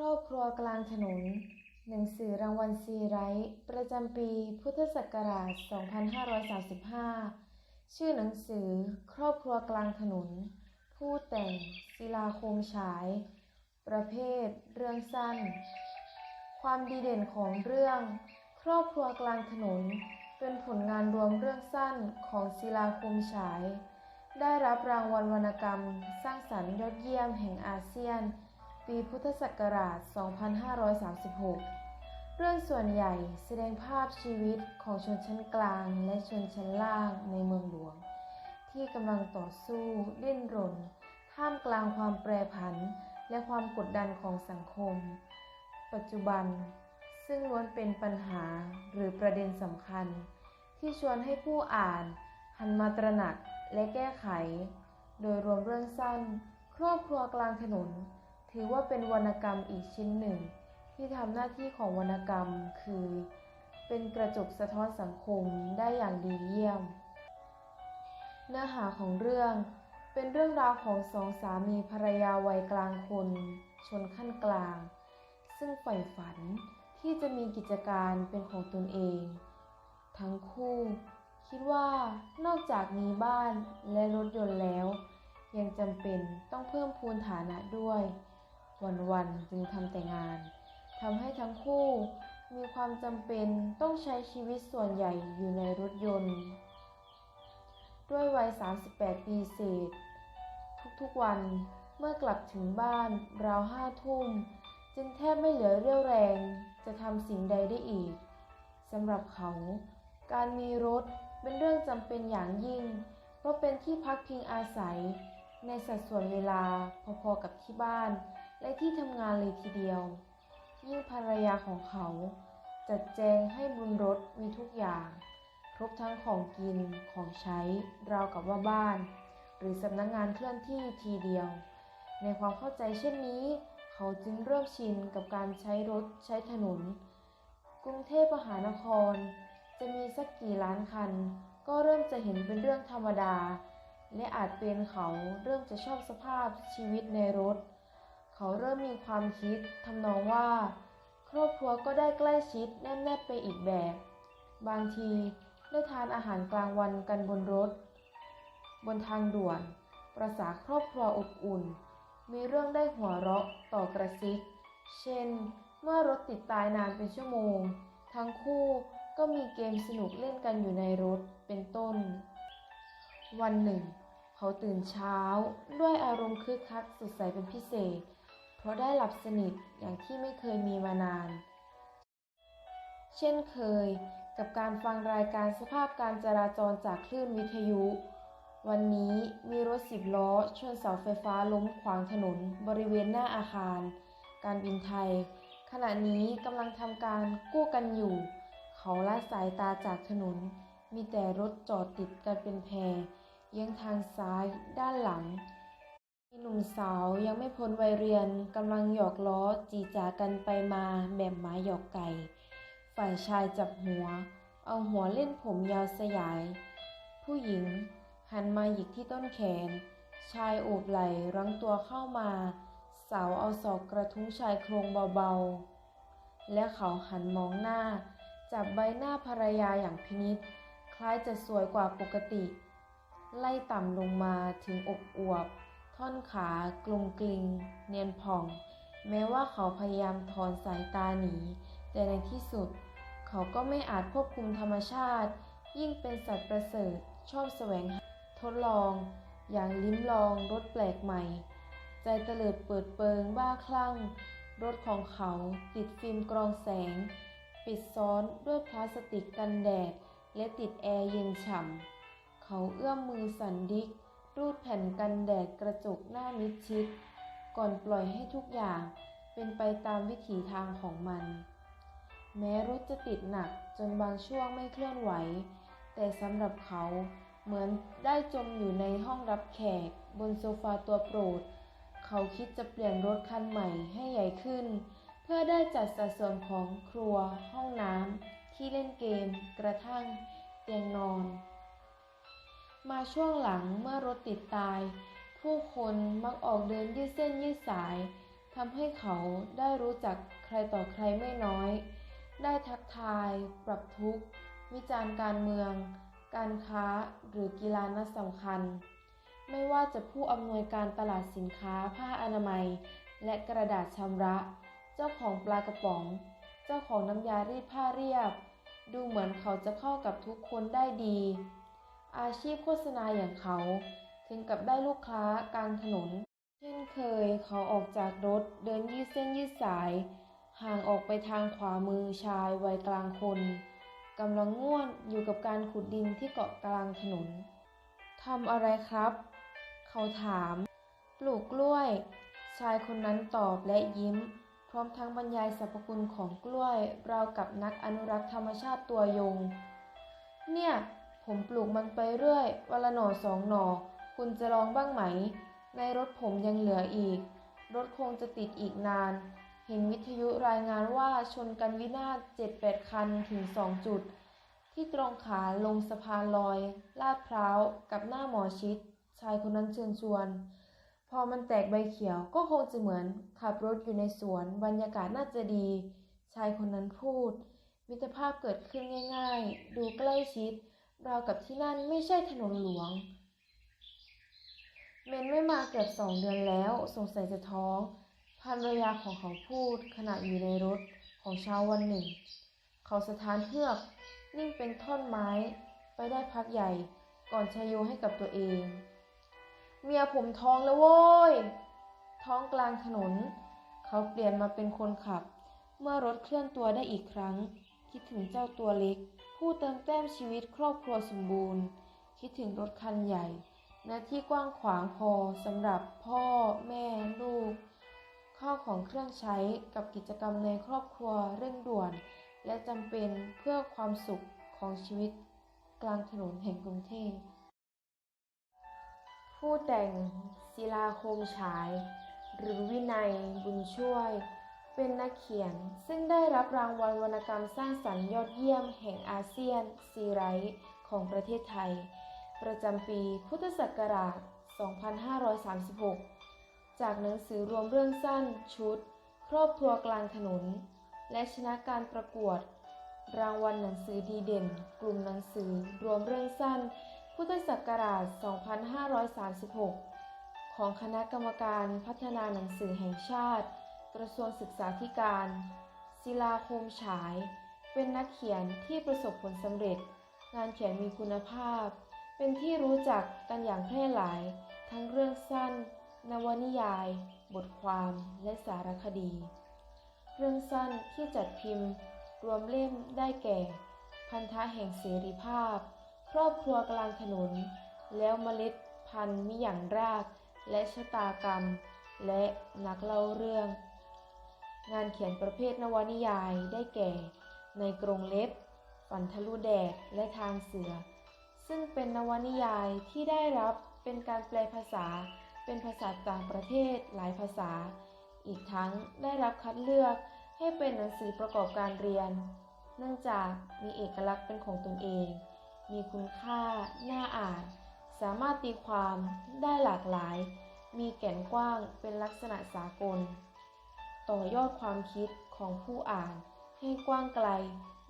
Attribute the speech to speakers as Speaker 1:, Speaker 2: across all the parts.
Speaker 1: ครอบครัวกลางถนน หนังสือรางวัลซีไรต์ประจำปีพุทธศักราช 2535 ชื่อหนังสือครอบครัวกลางถนน ผู้แต่งศิลาคมฉาย ประเภท เรื่องสั้น ความดีเด่นของเรื่อง ครอบครัวกลางถนน เป็นผลงานรวมเรื่องสั้นของศิลาคมฉาย ได้รับรางวัลวรรณกรรม สร้างสรรค์ยอดเยี่ยมแห่งอาเซียน ปีพุทธศักราช 2536 เรื่องส่วนใหญ่แสดงภาพชีวิตของชนชั้นกลางและชนชั้นล่างในเมืองหลวง ที่กำลังต่อสู้ดิ้นรน ท่ามกลางความแปรผันและความกดดันของสังคม ปัจจุบันซึ่งล้วนเป็นปัญหาหรือประเด็นสำคัญ ที่ชวนให้ผู้อ่านหันมาตระหนักและแก้ไข โดยรวมเรื่องสั้น ครอบครัวกลางถนน ถือว่าเป็นวรรณกรรมอีกชิ้นหนึ่ง ที่ทำหน้าที่ของวรรณกรรมคือ เป็นกระจกสะท้อนสังคมได้อย่างดีเยี่ยม เนื้อหาของเรื่องเป็นเรื่องราวของสองสามีภรรยาวัยกลางคน ชนขั้นกลาง ซึ่งใฝ่ฝันที่จะมีกิจการเป็นของตนเอง ทั้งคู่ คิดว่านอกจากมีบ้านและรถยนต์แล้ว ยังจำเป็นต้องเพิ่มพูนฐานะด้วย วันๆจึงทำแต่งานทำให้ทั้งคู่มีความจำเป็นต้องใช้ชีวิตส่วนใหญ่อยู่ในรถยนต์ ด้วยวัย 38 ปีเศษ ทุกๆวันเมื่อกลับถึงบ้านราวห้าทุ่ม จึงแทบไม่เหลือเรี่ยวแรงจะทำสิ่งใดได้อีกสำหรับเขา การมีรถเป็นเรื่องจำเป็นอย่างยิ่ง เพราะเป็นที่พักพิงอาศัย ในสัดส่วนเวลาพอๆกับที่บ้าน และที่ทำงานเลยทีเดียว ยิ่งภรรยาของเขาจัดแจงให้บนรถมีทุกอย่าง ครบทั้งของกินของใช้ราวกับว่าบ้าน หรือสำนักงงานเคลื่อนที่ทีเดียว ในความเข้าใจเช่นนี้ เขาจึงเริ่มชินกับการใช้รถใช้ถนน กรุงเทพมหานคร จะมีสักกี่ล้านคัน ก็เริ่มจะเห็นเป็นเรื่องธรรมดา และอาจเป็นเขาเริ่มจะชอบสภาพชีวิตในรถ เขาเริ่มมีความคิดทำนองว่า ครอบครัวก็ได้ใกล้ชิดแนบแนบไปอีกแบบ บางทีได้ทานอาหารกลางวันกันบนรถ บนทางด่วน ประสาครอบครัวอบอุ่น มีเรื่องได้หัวเราะต่อกระซิก เช่น เมื่อรถติดตายนานเป็นชั่วโมง ทั้งคู่ก็มีเกมสนุกเล่นกันอยู่ในรถเป็นต้น วันหนึ่ง เขาตื่นเช้าด้วยอารมณ์คึกคักสดใสเป็นพิเศษ ราะได้หลับสนิทอย่างที่ไม่เคยมีมานาน เช่นเคยกับการฟังรายการสภาพการจราจรจากคลื่นวิทยุ วันนี้มีรถสิบล้อชนเสาไฟฟ้าล้มขวางถนนบริเวณหน้าอาคาร การบินไทย ขณะนี้กำลังทำการกู้กันอยู่ เขาละสายตาจากถนน มีแต่รถจอดติดกันเป็นแพรเยื้องทางซ้ายด้านหลัง หนุ่มสาวยังไม่พ้นวัยเรียนกำลังหยอกล้อจีจากันไปมาแบบหมาหยอกไก่ ฝ่ายชายจับหัว เอาหัวเล่นผมยาวสยาย ผู้หญิงหันมาหยิกที่ต้นแขน ชายโอบไหล่รั้งตัวเข้ามา สาวเอาศอกกระทุ้งชายโครงเบาๆ และเขาหันมองหน้า จับใบหน้าภรรยาอย่างพินิษคล้ายจะสวยกว่าปกติ ไล่ต่ำลงมาถึงอกอวบ ท่อนขากลมกลิง เนียนผ่อง แม้ว่าเขาพยายามถอนสายตาหนี แต่ในที่สุด เขาก็ไม่อาจควบคุมธรรมชาติ ยิ่งเป็นสัตว์ประเสริฐชอบแสวงหาทดลอง อย่างลิ้มลองรสแปลกใหม่ ใจเตลิดเปิดเปิงบ้าคลั่ง รถของเขาติดฟิล์มกรองแสง ปิดซ้อนด้วยพลาสติกกันแดด และติดแอร์เย็นฉ่ำ เขาเอื้อมมือสันดิก รูดแผ่นกันแดดกระจกหน้ามิดชิด ก่อนปล่อยให้ทุกอย่างเป็นไปตามวิถีทางของมัน แม้รถจะติดหนักจนบางช่วงไม่เคลื่อนไหว แต่สำหรับเขาเหมือนได้จมอยู่ในห้องรับแขก บนโซฟาตัวโปรด เขาคิดจะเปลี่ยนรถคันใหม่ให้ใหญ่ขึ้น เพื่อได้จัดสัดส่วนของครัว ห้องน้ำที่เล่นเกม กระทั่ง เตียงนอน มาช่วงหลังเมื่อรถติดตาย ผู้คนมักออกเดินยืดเส้นยืดสายทำให้เขาได้รู้จักใครต่อใครไม่น้อย ได้ทักทาย ปรับทุกข์ วิจารณ์การเมือง การค้าหรือกีฬานัดสำคัญ ไม่ว่าจะผู้อำนวยการตลาดสินค้าผ้าอนามัย และกระดาษชำระ เจ้าของปลากระป๋อง เจ้าของน้ำยารีดผ้าเรียบ ดูเหมือนเขาจะเข้ากับทุกคนได้ดี อาชีพโฆษณาอย่างเขา ถึงกับได้ลูกค้ากลางถนน เช่นเคยเขาออกจากรถเดินยืดเส้นยืดสาย ห่างออกไปทางขวามือชายวัยกลางคนกำลังง่วนอยู่กับการขุดดินที่เกาะกลางถนนทำอะไรครับ เขาถาม ปลูกกล้วย ชายคนนั้นตอบและยิ้ม พร้อมทั้งบรรยายสรรพคุณของกล้วยราวกับนักอนุรักษ์ธรรมชาติตัวยง เนี่ย ผมปลูกมันไปเรื่อยวันละหน่อสองหน่อ คุณจะลองบ้างไหม ในรถผมยังเหลืออีก รถคงจะติดอีกนาน เห็นวิทยุรายงานว่าชนกันวินาศ7-8คันถึง2จุด ที่ตรงขาลงสะพานลอย ลาดพร้าว กับหน้าหมอชิด ชายคนนั้นเชิญชวน พอมันแตกใบเขียวก็คงจะเหมือน ขับรถอยู่ในสวนบรรยากาศน่าจะดี ชายคนนั้นพูด มิตรภาพเกิดขึ้นง่าย ๆ ดูใกล้ชิด ราวกับที่นั่นไม่ใช่ถนนหลวง เมนไม่มาเกือบสองเดือนแล้วสงสัยจะท้องภรรยาของเขาพูดขณะอยู่ในรถของเช้าวันหนึ่ง เขาสถานเฮือก นิ่งเป็นท่อนไม้ไปได้พักใหญ่ก่อนชายโยให้กับตัวเอง เมียผมท้องแล้วโว้ย ท้องกลางถนน เขาเปลี่ยนมาเป็นคนขับ เมื่อรถเคลื่อนตัวได้อีกครั้ง คิดถึงเจ้าตัวเล็ก ผู้เติมแต้มชีวิตครอบครัวสมบูรณ์ คิดถึงรถคันใหญ่หน้าที่กว้างขวางพอสำหรับพ่อ แม่ลูก ข้าวของเครื่องใช้กับกิจกรรมในครอบครัวเร่งด่วน และจำเป็นเพื่อความสุขของชีวิตกลางถนนแห่งกรุงเทพผู้แต่งศิลาคมฉาย หรือวินัยบุญช่วย เป็นนักเขียน ซึ่งได้รับรางวัลวรรณกรรมสร้างสรรค์ยอดเยี่ยมแห่งอาเซียน ซีไรต์ของประเทศไทย ประจำปีพุทธศักราช 2536 จากหนังสือรวมเรื่องสั้นชุด ครอบครัวกลางถนน และชนะการประกวด รางวัลหนังสือดีเด่น กลุ่มหนังสือรวมเรื่องสั้น พุทธศักราช 2536 ของคณะกรรมการพัฒนาหนังสือแห่งชาติ กระทรวงศึกษาธิการ ศิลาคมฉาย เป็นนักเขียนที่ประสบผลสำเร็จ งานเขียนมีคุณภาพ เป็นที่รู้จักกันอย่างแพร่หลาย ทั้งเรื่องสั้น นวนิยาย บทความและสารคดี เรื่องสั้นที่จัดพิมพ์ รวมเล่มได้แก่ พันธะแห่งเสรีภาพ ครอบครัวกลางถนน แล้วเมล็ดพันธุ์มิอย่างรากและชะตากรรม และนักเล่าเรื่อง งานเขียนประเภทนวนิยายได้แก่ ในกรงเล็บ ฝันทะลุแดด และทางเสือ ซึ่งเป็นนวนิยายที่ได้รับเป็นการแปลภาษา เป็นภาษาต่างประเทศหลายภาษา อีกทั้งได้รับคัดเลือกให้เป็นหนังสือประกอบการเรียน เนื่องจากมีเอกลักษณ์เป็นของตนเอง มีคุณค่า น่าอ่าน สามารถตีความได้หลากหลาย มีแก่นกว้างเป็นลักษณะสากล ต่อยอดความคิดของผู้อ่าน ให้กว้างไกล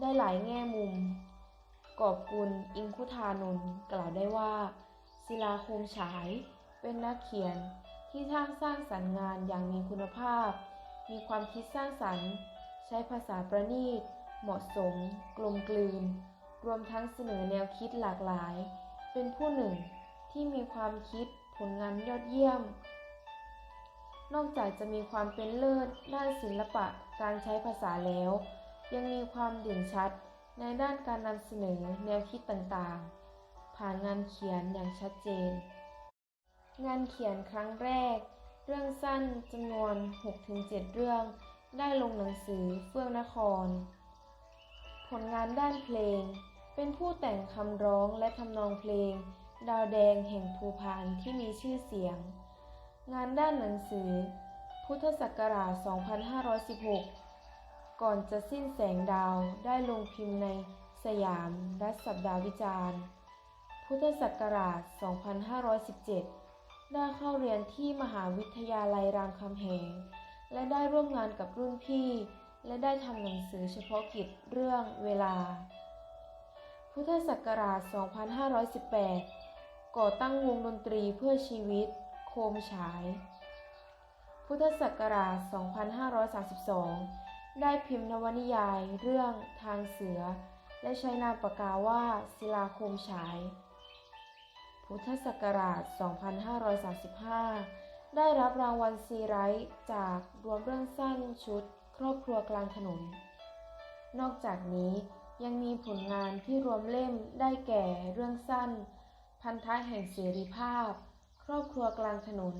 Speaker 1: ได้หลายแง่มุม กอบกุลอิงคุธานนท์กล่าวได้ว่า ศิลาคมฉาย เป็นนักเขียนที่สร้างสร้างสรรค์งานอย่างมีคุณภาพ มีความคิดสร้างสรรค์ ใช้ภาษาประณีต เหมาะสม กลมกลืน รวมทั้งเสนอแนวคิดหลากหลาย เป็นผู้หนึ่งที่มีความคิดผลงานยอดเยี่ยม นอกจากจะมีความเป็นเลิศด้านศิลปะการใช้ภาษาแล้ว ยังมีความเด่นชัดในด้านการนำเสนอแนวคิดต่างๆ ผ่านงานเขียนอย่างชัดเจน งานเขียนครั้งแรก เรื่องสั้นจำนวน 6-7 เรื่อง ได้ลงหนังสือเฟื่องนคร ผลงานด้านเพลง เป็นผู้แต่งคำร้องและทำนองเพลง ดาวแดงแห่งภูพานที่มีชื่อเสียง งานด้านหนังสือ พุทธศักราช 2516 ก่อนจะสิ้นแสงดาวได้ลงพิมพ์ในสยามรัฐสัปดาห์วิจารณ์ พุทธศักราช 2517 ได้เข้าเรียนที่มหาวิทยาลัยรามคำแหง และได้ร่วมงานกับรุ่นพี่ และได้ทำหนังสือเฉพาะกิจเรื่องเวลา พุทธศักราช 2518 ก่อตั้งวงดนตรีเพื่อชีวิต โคมฉาย พุทธศักราช 2532 ได้พิมพ์นวนิยายเรื่องทางเสือ และใช้นามปากกาว่าศิลาโคมฉาย พุทธศักราช 2535 ได้รับรางวัลซีไรต์จากรวมเรื่องสั้นชุด ครอบครัวกลางถนน นอกจากนี้ยังมีผลงานที่รวมเล่มได้แก่เรื่องสั้น พันธะแห่งเสรีภาพ ครอบครัวกลางถนน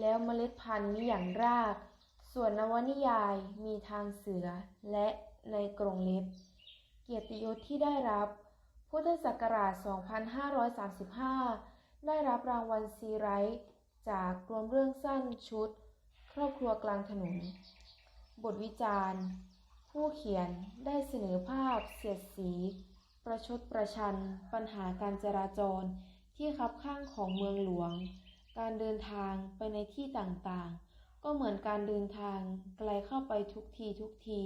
Speaker 1: แล้วเมล็ดพันธุ์มิอย่างราก ส่วนนวนิยายมีทางเสือและในกรงเล็บ เกียรติยศที่ได้รับ พุทธศักราช 2535 ได้รับรางวัลซีไรต์จากรวมเรื่องสั้นชุด ครอบครัวกลางถนน บทวิจารณ์ ผู้เขียนได้เสนอภาพเสียดสี ประชดประชัน ปัญหาการจราจร ที่คับข้างของเมืองหลวง การเดินทางไปในที่ต่างๆ ก็เหมือนการเดินทางไกลเข้าไปทุกทีทุกที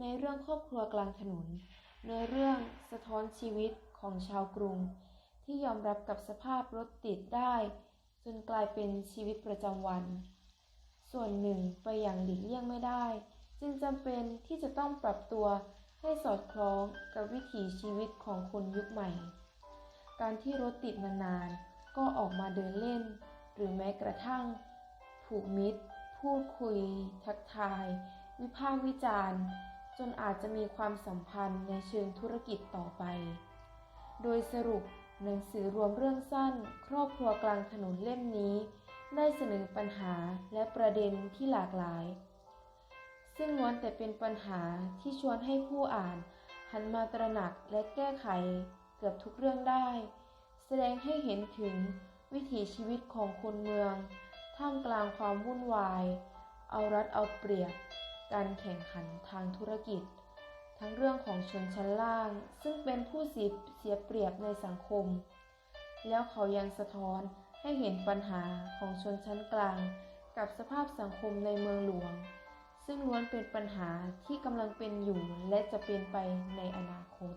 Speaker 1: ในเรื่องครอบครัวกลางถนน ในเรื่องสะท้อนชีวิตของชาวกรุง ที่ยอมรับกับสภาพรถติดได้ จนกลายเป็นชีวิตประจำวัน ส่วนหนึ่งไปอย่างหลีกเลี่ยงไม่ได้ จึงจำเป็นที่จะต้องปรับตัวให้สอดคล้องกับวิถีชีวิตของคนยุคใหม่ การที่รถติดนานๆ ก็ออกมาเดินเล่น หรือแม้กระทั่ง ผูกมิตร พูดคุย ทักทาย วิพากษ์วิจารณ์ จนอาจจะมีความสัมพันธ์ในเชิงธุรกิจต่อไป โดยสรุปหนังสือรวมเรื่องสั้น ครอบครัวกลางถนนเล่มนี้ ได้เสนอปัญหาและประเด็นที่หลากหลาย ซึ่งล้วนแต่เป็นปัญหาที่ชวนให้ผู้อ่าน หันมาตระหนักและแก้ไข เกือบทุกเรื่องได้ แสดงให้เห็นถึงวิถีชีวิตของคนเมือง ท่ามกลางความวุ่นวาย เอารัดเอาเปรียบ การแข่งขันทางธุรกิจ ทั้งเรื่องของชนชั้นล่าง ซึ่งเป็นผู้เสียเปรียบในสังคม แล้วเขายังสะท้อนให้เห็นปัญหาของชนชั้นกลาง กับสภาพสังคมในเมืองหลวง ซึ่งล้วนเป็นปัญหาที่กำลังเป็นอยู่และจะเป็นไปในอนาคต